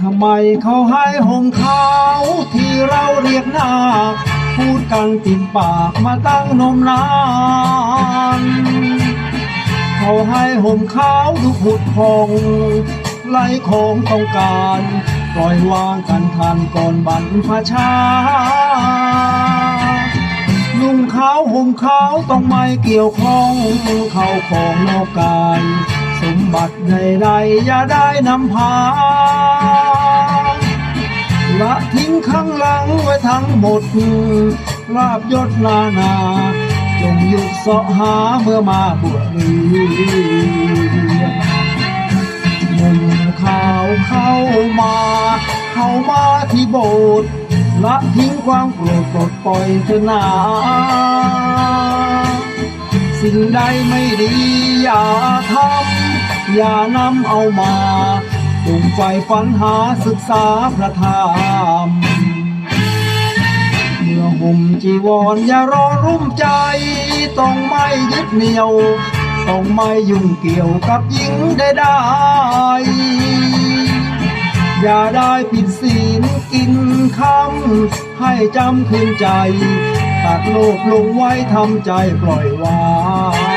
ทำไมเขาให้ห่มขาวที่เราเรียกนาคพูดกันติดปากมาตั้งนมนานเขาให้ห่มขาวดูผุดพองไล่ของต้องการปล่อยวางกันทันก่อนบรรพชานุ่งขาวห่มขาวต้องไม่เกี่ยวข้องเข้าของนอกกาย สมบัติใดๆอย่าได้นำพาละทิ้งข้างหลังไว้ทั้งหมดลาบยศนานา จงหยุดเสาะหาเมื่อมาบวชเรียนหนุ่มขาวเข้ามา เข้ามาที่โบสถ์ละทิ้งความโกรธปลดปล่อยเถอะนา สิ่งใดไม่ดี อย่าทำอย่านำเอามาจงไฟฝันหาศึกษาพระธรรมเมื่อห่มจีวรอย่ารอรุ่มใจ ต้องไม่ยึดเหนี่ยว ต้องไม่ยุ่งเกี่ยวกับหญิงใดๆอย่าได้ผิดศีลกินคำให้จำคืนใจ ตัดโลกลงไว้ทำใจปล่อยวาง